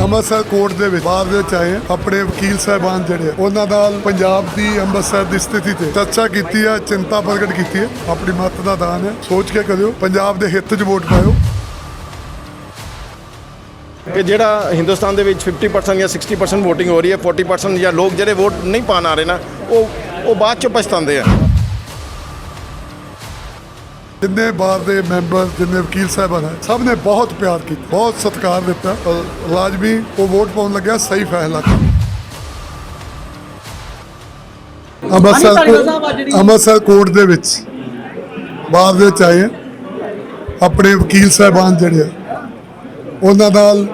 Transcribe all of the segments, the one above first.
Amritsar court ਦੇ ਵਿੱਚ ਬਾਅਦ ਵਿੱਚ ਆਏ ਆਪਣੇ ਵਕੀਲ ਸਾਹਿਬਾਨ ਜਿਹੜੇ ਉਹਨਾਂ ਨਾਲ ਪੰਜਾਬ ਦੀ ਅੰਮ੍ਰਿਤਸਰ ਦੀ ਸਥਿਤੀ ਤੇ ਚਰਚਾ ਕੀਤੀ ਹੈ, ਚਿੰਤਾ ਪ੍ਰਗਟ ਕੀਤੀ ਹੈ। ਆਪਣੀ ਮਤ ਦਾ ਦਾਨ ਹੈ। ਸੋਚ ਕੇ ਕਰਿਓ, ਪੰਜਾਬ ਦੇ ਹਿੱਤ 'ਚ ਵੋਟ ਪਾਇਓ। ਕਿ ਜਿਹੜਾ ਹਿੰਦੁਸਤਾਨ ਦੇ ਵਿੱਚ 50% ਜਾਂ 60% VOTING ਹੋ ਰਹੀ ਹੈ 40% ਜਾਂ ਲੋਕ ਜਿਹੜੇ ਵੋਟ ਨਹੀਂ ਪਾਣ ਆ ਰਹੇ ਨਾ, ਉਹ ਉਹ ਬਾਅਦ ਚ ਪਛਤਾਉਂਦੇ ਆ। ਜਿੰਨੇ ਬਾਰ ਦੇ ਮੈਂਬਰ ਜਿੰਨੇ ਵਕੀਲ ਸਾਹਿਬਾਨ ਹੈ ਸਭ ਨੇ ਬਹੁਤ ਪਿਆਰ ਕੀਤਾ ਬਹੁਤ ਸਤਿਕਾਰ ਦਿੱਤਾ। ਲਾਜ਼ਮੀ ਉਹ ਵੋਟ ਪਾਉਣ ਲੱਗਿਆ ਸਹੀ ਫੈਸਲਾ ਕੀਤਾ। ਅੰਮ੍ਰਿਤਸਰ ਅੰਮ੍ਰਿਤਸਰ ਕੋਰਟ ਦੇ ਵਿੱਚ ਬਾਅਦ ਵਿੱਚ ਆਏ। ਆਪਣੇ ਵਕੀਲ ਸਾਹਿਬਾਨ ਜਿਹੜੇ ਉਹਨਾਂ ਨਾਲ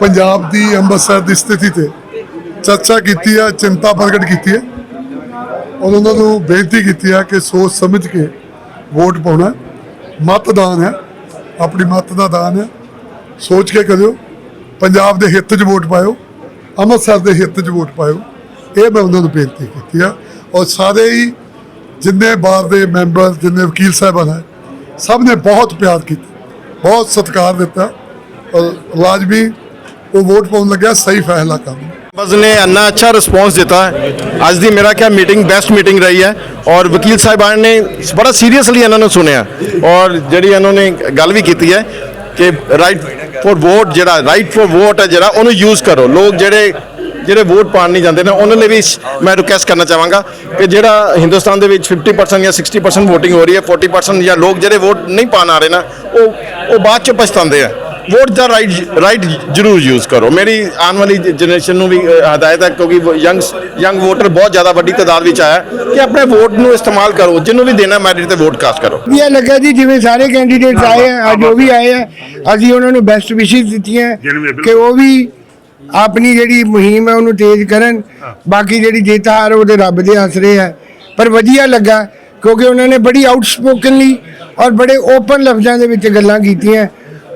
ਪੰਜਾਬ ਦੀ ਅੰਮ੍ਰਿਤਸਰ ਦੀ ਸਥਿਤੀ ਤੇ ਚਰਚਾ ਕੀਤੀ ਹੈ ਚਿੰਤਾ ਪ੍ਰਗਟ ਕੀਤੀ ਹੈ ਔਰ ਉਹਨਾਂ ਨੂੰ ਬੇਨਤੀ ਕੀਤੀ ਹੈ ਕਿ ਸੋਚ ਸਮਝ ਕੇ ਵੋਟ ਪਾਉਣਾ ਮਤਦਾਨ ਹੈ। ਆਪਣੀ ਮਤ ਦਾ ਦਾਨ ਹੈ। ਸੋਚ ਕੇ ਕਰਿਓ। ਪੰਜਾਬ ਦੇ ਹਿੱਤ 'ਚ ਵੋਟ ਪਾਇਓ। ਅੰਮ੍ਰਿਤਸਰ ਦੇ ਹਿੱਤ 'ਚ ਵੋਟ ਪਾਇਓ। ਇਹ ਮੈਂ ਉਹਨਾਂ ਨੂੰ ਬੇਨਤੀ ਕੀਤੀ ਆ। ਔਰ ਸਾਰੇ ਹੀ ਜਿੰਨੇ ਬਾਰ ਦੇ ਮੈਂਬਰ, ਜਿੰਨੇ ਵਕੀਲ ਸਾਹਿਬਾਨ ਹੈ, ਸਭ ਨੇ ਬਹੁਤ ਪਿਆਰ ਕੀਤਾ। ਬਹੁਤ ਸਤਿਕਾਰ ਦਿੱਤਾ। ਔਰ ਲਾਜ਼ਮੀ ਉਹ ਵੋਟ ਪਾਉਣ ਲੱਗਿਆ। ਸਹੀ ਫੈਸਲਾ ਕਰਨ। ਬਸ ਨੇ ਇੰਨਾ ਅੱਛਾ ਰਿਸਪੌਂਸ ਦਿੱਤਾ ਅੱਜ ਦੀ ਮੇਰਾ ਕਿਹਾ ਮੀਟਿੰਗ ਬੈਸਟ ਮੀਟਿੰਗ ਰਹੀ ਹੈ ਔਰ ਵਕੀਲ ਸਾਹਿਬਾਨ ਨੇ ਬੜਾ ਸੀਰੀਅਸਲੀ ਇਹਨਾਂ ਨੂੰ ਸੁਣਿਆ ਔਰ ਜਿਹੜੀ ਇਹਨਾਂ ਨੇ ਗੱਲ ਵੀ ਕੀਤੀ ਹੈ ਕਿ ਰਾਈਟ ਫੋਰ ਵੋਟ ਜਿਹੜਾ ਰਾਈਟ ਫੋਰ ਵੋਟ ਹੈ ਜਿਹੜਾ ਉਹਨੂੰ ਯੂਜ਼ ਕਰੋ ਲੋਕ ਜਿਹੜੇ ਜਿਹੜੇ ਵੋਟ ਪਾਣ ਨਹੀਂ ਜਾਂਦੇ ਨੇ ਉਹਨਾਂ ਲਈ ਵੀ ਮੈਂ ਰਿਕੁਐਸਟ ਕਰਨਾ ਚਾਹਾਂਗਾ ਕਿ ਜਿਹੜਾ ਹਿੰਦੁਸਤਾਨ ਦੇ ਵਿੱਚ 50% ਜਾਂ 60% ਵੋਟਿੰਗ ਹੋ ਰਹੀ ਹੈ 40% ਜਾਂ ਲੋਕ ਜਿਹੜੇ ਵੋਟ ਨਹੀਂ ਪਾਣ ਆ ਰਹੇ ਨਾ ਉਹ ਉਹ ਬਾਅਦ ਚ ਪਛਤਾਉਂਦੇ ਆ ਵੋਟ ਦਾ ਰਾਈਟ ਰਾਈਟ ਜ਼ਰੂਰ ਯੂਜ਼ ਕਰੋ। ਮੇਰੀ ਆਉਣ ਵਾਲੀ ਜਨਰੇਸ਼ਨ ਨੂੰ ਵੀ ਹਦਾਇਤ ਹੈ ਕਿਉਂਕਿ ਯੰਗ ਯੰਗ ਵੋਟਰ ਬਹੁਤ ਜ਼ਿਆਦਾ ਵੱਡੀ ਤਾਦਾਦ ਵਿੱਚ ਆਇਆ ਕਿ ਆਪਣੇ ਵੋਟ ਨੂੰ ਇਸਤੇਮਾਲ ਕਰੋ ਜਿਹਨੂੰ ਵੀ ਦੇਣਾ ਮੈਰਿਟ ਤੇ ਵੋਟ ਕਾਸਟ ਕਰੋ। ਵਧੀਆ ਲੱਗਾ ਜੀ ਜਿਵੇਂ ਸਾਰੇ ਕੈਂਡੀਡੇਟਸ ਆਏ ਆ ਉਹ ਵੀ ਆਏ ਆ ਅਸੀਂ ਉਹਨਾਂ ਨੂੰ ਬੈਸਟ ਵਿਸ਼ੇਸ ਦਿੱਤੀਆਂ ਕਿ ਉਹ ਵੀ ਆਪਣੀ ਜਿਹੜੀ ਮੁਹਿੰਮ ਹੈ ਉਹਨੂੰ ਤੇਜ਼ ਕਰਨ। ਬਾਕੀ ਜਿਹੜੀ ਜਿੱਤ ਹਾਰ ਉਹਦੇ ਰੱਬ ਦੇ ਆਸਰੇ ਹੈ ਪਰ ਵਧੀਆ ਲੱਗਾ ਕਿਉਂਕਿ ਉਹਨਾਂ ਨੇ ਬੜੀ ਆਊਟਸਪੋਕਨਲੀ ਔਰ ਬੜੇ ਓਪਨ ਲਫ਼ਜ਼ਾਂ ਦੇ ਵਿੱਚ ਗੱਲਾਂ ਕੀਤੀਆਂ।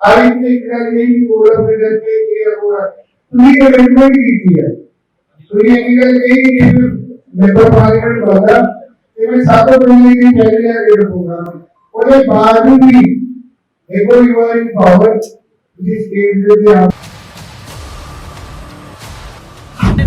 ਆਈ ਤੇ ਕਰਾਂਗੇ ਕਿ ਕੋਲਾ ਪ੍ਰੇਰਣ ਤੇ ਇਹ ਹੋਣਾ ਤੁਸੀਂ ਕਮਿਟਮੈਂਟ ਕੀਤੀ ਹੈ ਤੁਸੀਂ ਇਹ ਗੱਲ ਕਹੀ ਕਿ ਮੈਂਬਰ ਪਾਰਲੀਮੈਂਟ ਬਣਦਾ, ਤੇ ਮੈਂ ਸਭ ਤੋਂ ਪਹਿਲੇ ਇਹ ਕਹਿ ਰਿਹਾ ਕਿ ਹੋਊਗਾ ਉਹਦੇ ਬਾਅਦ ਵੀ ਇੱਕ ਵਾਰ ਪਾਵਰ ਜਿਸ ਸਟੇਟ ਦੇ ਆਪ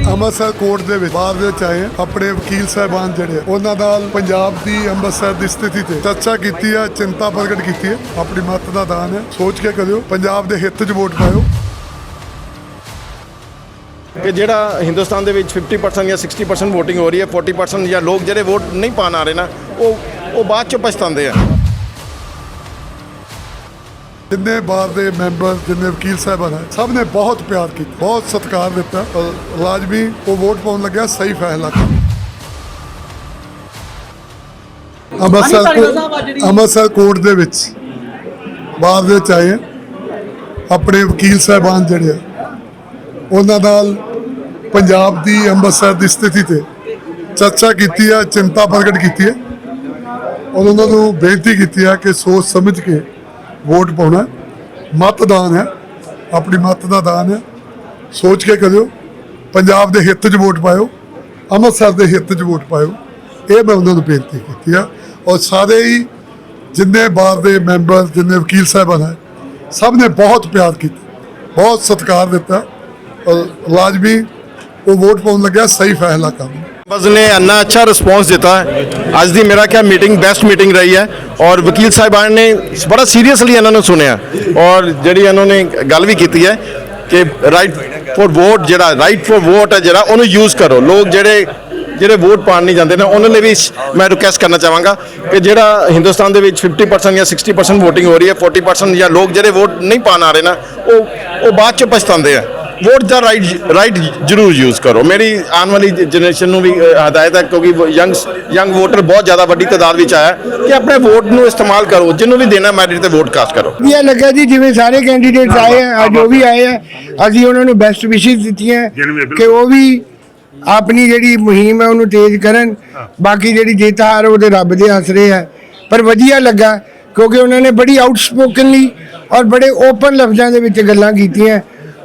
ਅੰਮ੍ਰਿਤਸਰ ਕੋਰਟ ਦੇ ਵਿੱਚ ਬਾਅਦ ਵਿੱਚ ਆਏ ਆਪਣੇ ਵਕੀਲ ਸਾਹਿਬਾਨ ਜਿਹੜੇ ਉਹਨਾਂ ਨਾਲ ਪੰਜਾਬ ਦੀ ਅੰਮ੍ਰਿਤਸਰ ਦੀ ਸਥਿਤੀ ਤੇ ਚਰਚਾ ਕੀਤੀ ਹੈ, ਚਿੰਤਾ ਪ੍ਰਗਟ ਕੀਤੀ ਹੈ। ਆਪਣੀ ਮਤ ਦਾ ਦਾਨ ਹੈ। ਸੋਚ ਕੇ ਕਰਿਓ, ਪੰਜਾਬ ਦੇ ਹਿੱਤ 'ਚ ਵੋਟ ਪਾਇਓ। ਕਿ ਜਿਹੜਾ ਹਿੰਦੁਸਤਾਨ ਦੇ ਵਿੱਚ 50% ਜਾਂ 60% VOTING ਹੋ ਰਹੀ ਹੈ 40% ਜਾਂ ਲੋਕ ਜਿਹੜੇ ਵੋਟ ਨਹੀਂ ਪਾਣ ਆ ਰਹੇ ਨਾ, ਉਹ ਉਹ ਬਾਅਦ ਚ ਪਛਤਾਉਂਦੇ ਆ। ਜਿੰਨੇ ਬਾਰ ਦੇ ਮੈਂਬਰ ਜਿੰਨੇ ਵਕੀਲ ਸਾਹਿਬਾਨ ਹੈ ਸਭ ਨੇ ਬਹੁਤ ਪਿਆਰ ਕੀਤਾ ਬਹੁਤ ਸਤਿਕਾਰ ਦਿੱਤਾ। ਲਾਜ਼ਮੀ ਉਹ ਵੋਟ ਪਾਉਣ ਲੱਗਿਆ ਸਹੀ ਫੈਸਲਾ ਅੰਮ੍ਰਿਤਸਰ ਅੰਮ੍ਰਿਤਸਰ ਕੋਰਟ ਦੇ ਵਿੱਚ ਬਾਅਦ ਵਿੱਚ ਆਏ। ਆਪਣੇ ਵਕੀਲ ਸਾਹਿਬਾਨ ਜਿਹੜੇ ਆ ਉਹਨਾਂ ਨਾਲ ਪੰਜਾਬ ਦੀ ਅੰਮ੍ਰਿਤਸਰ ਦੀ ਸਥਿਤੀ ਤੇ ਚਰਚਾ ਕੀਤੀ ਹੈ ਚਿੰਤਾ ਪ੍ਰਗਟ ਕੀਤੀ ਹੈ ਔਰ ਉਹਨਾਂ ਨੂੰ ਬੇਨਤੀ ਕੀਤੀ ਹੈ ਕਿ ਸੋਚ ਸਮਝ ਕੇ ਵੋਟ ਪਾਉਣਾ ਮਤਦਾਨ ਹੈ। ਆਪਣੀ ਮਤ ਦਾ ਦਾਨ ਹੈ। ਸੋਚ ਕੇ ਕਰਿਓ। ਪੰਜਾਬ ਦੇ ਹਿੱਤ 'ਚ ਵੋਟ ਪਾਇਓ। ਅੰਮ੍ਰਿਤਸਰ ਦੇ ਹਿੱਤ 'ਚ ਵੋਟ ਪਾਇਓ। ਇਹ ਮੈਂ ਉਹਨਾਂ ਨੂੰ ਬੇਨਤੀ ਕੀਤੀ ਆ। ਔਰ ਸਾਰੇ ਹੀ ਜਿੰਨੇ ਬਾਰ ਦੇ ਮੈਂਬਰ, ਜਿੰਨੇ ਵਕੀਲ ਸਾਹਿਬਾਨ ਹੈ, ਸਭ ਨੇ ਬਹੁਤ ਪਿਆਰ ਕੀਤਾ। ਬਹੁਤ ਸਤਿਕਾਰ ਦਿੱਤਾ। ਔਰ ਲਾਜ਼ਮੀ ਉਹ ਵੋਟ ਪਾਉਣ ਲੱਗਿਆ। ਸਹੀ ਫੈਸਲਾ ਕਰਨ। ਬਜ਼ ਨੇ ਇੰਨਾ ਅੱਛਾ ਰਿਸਪੌਂਸ ਦਿੱਤਾ ਅੱਜ ਦੀ ਮੇਰਾ ਕਿਹਾ ਮੀਟਿੰਗ ਬੈਸਟ ਮੀਟਿੰਗ ਰਹੀ ਹੈ ਔਰ ਵਕੀਲ ਸਾਹਿਬਾਨ ਨੇ ਬੜਾ ਸੀਰੀਅਸਲੀ ਇਹਨਾਂ ਨੂੰ ਸੁਣਿਆ ਔਰ ਜਿਹੜੀ ਇਹਨਾਂ ਨੇ ਗੱਲ ਵੀ ਕੀਤੀ ਹੈ ਕਿ ਰਾਈਟ ਫੋਰ ਵੋਟ ਜਿਹੜਾ ਰਾਈਟ ਫੋਰ ਵੋਟ ਹੈ ਜਿਹੜਾ ਉਹਨੂੰ ਯੂਜ਼ ਕਰੋ ਲੋਕ ਜਿਹੜੇ ਜਿਹੜੇ ਵੋਟ ਪਾਣ ਨਹੀਂ ਜਾਂਦੇ ਨੇ ਉਹਨਾਂ ਲਈ ਵੀ ਮੈਂ ਰਿਕੁਐਸਟ ਕਰਨਾ ਚਾਹਾਂਗਾ ਕਿ ਜਿਹੜਾ ਹਿੰਦੁਸਤਾਨ ਦੇ ਵਿੱਚ 50% ਜਾਂ 60% VOTING ਹੋ ਰਹੀ ਹੈ 40% ਜਾਂ ਲੋਕ ਜਿਹੜੇ ਵੋਟ ਨਹੀਂ ਪਾਣ ਆ ਰਹੇ ਨਾ ਉਹ ਉਹ ਬਾਅਦ ਚ ਪਛਤਾਉਂਦੇ ਆ ਵੋਟ ਦਾ ਰਾਈਟ ਰਾਈਟ ਜ਼ਰੂਰ ਯੂਜ਼ ਕਰੋ। ਮੇਰੀ ਆਉਣ ਵਾਲੀ ਜਨਰੇਸ਼ਨ ਨੂੰ ਵੀ ਹਦਾਇਤ ਹੈ ਕਿਉਂਕਿ ਯੰਗ ਯੰਗ ਵੋਟਰ ਬਹੁਤ ਜ਼ਿਆਦਾ ਵੱਡੀ ਤਾਦਾਦ ਵਿੱਚ ਆਇਆ ਹੈ ਕਿ ਆਪਣੇ ਵੋਟ ਨੂੰ ਇਸਤੇਮਾਲ ਕਰੋ ਜਿਹਨੂੰ ਵੀ ਦੇਣਾ ਮੈਰਿਟ ਤੇ ਵੋਟ ਕਾਸਟ ਕਰੋ। ਵਧੀਆ ਲੱਗਾ ਜੀ ਜਿਵੇਂ ਸਾਰੇ ਕੈਂਡੀਡੇਟਸ ਆਏ ਆ ਅੱਜ ਉਹ ਵੀ ਆਏ ਆ ਅਸੀਂ ਉਹਨਾਂ ਨੂੰ ਬੈਸਟ ਵਿਸ਼ੇਸ ਦਿੱਤੀਆਂ ਕਿ ਉਹ ਵੀ ਆਪਣੀ ਜਿਹੜੀ ਮੁਹਿੰਮ ਹੈ ਉਹਨੂੰ ਤੇਜ਼ ਕਰਨ। ਬਾਕੀ ਜਿਹੜੀ ਜਿੱਤ ਹਾਰ ਉਹਦੇ ਰੱਬ ਦੇ ਆਸਰੇ ਹੈ। ਪਰ ਵਧੀਆ ਲੱਗਾ ਕਿਉਂਕਿ ਉਹਨਾਂ ਨੇ ਬੜੀ ਆਊਟਸਪੋਕਨਲੀ ਔਰ ਬੜੇ ਓਪਨ ਲਫ਼ਜ਼ਾਂ ਦੇ ਵਿੱਚ ਗੱਲਾਂ ਕੀਤੀਆਂ।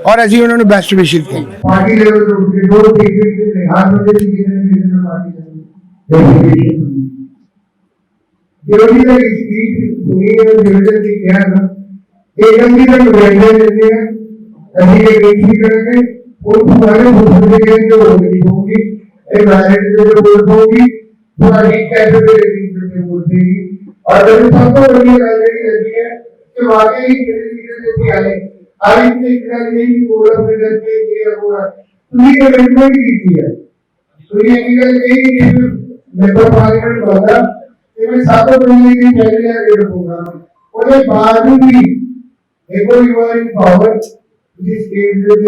ਔਰ ਅਸੀਂ ਉਹਨਾਂ ਨੂੰ ਬੈਸਟ ਵਿਸ਼ੇਸ ਕੀਤੀ पार्टी लेवल पे उनके दो ठीक ठीक हाथ में भी किसी ने किसी ने पार्टी विरोधी का इस बीच दुनिया में विरोधी की क्या है एक अंगी का बैठे रहते हैं अभी ये बीच भी करेंगे और तुम्हारे दूसरे के जो होगी होगी एक मैरिज में जो वोट होगी तुम्हारी कैसे पे रेटिंग करके वोट देगी और अभी सबको बड़ी राजनीति लगी है कि वाकई ही किसी जैसे आए ਆ ਵੀ ਤੇ ਕਰਾਂਗੇ ਕਿ ਕੋਲਾ ਪ੍ਰਿੰਟਰ ਤੇ ਇਹ ਹੋਣਾ ਤੁਸੀਂ ਕਮਿਟਮੈਂਟ ਕੀਤੀ ਹੈ। ਤੁਸੀਂ ਇਹ ਗੱਲ ਕਹੀ ਕਿ ਮੈਂਬਰ ਪਾਰਲੀਮੈਂਟ ਬਣਦਾ ਤੇ ਮੈਂ ਸਭ ਤੋਂ ਪਹਿਲੇ ਦੀ ਪਹਿਲੇ ਰੇਡ ਪ੍ਰੋਗਰਾਮ ਉਹਦੇ ਬਾਅਦ ਵੀ ਇੱਕ ਵਾਰ ਪਾਵਰ ਜਿਸ ਸਟੇਟ ਦੇ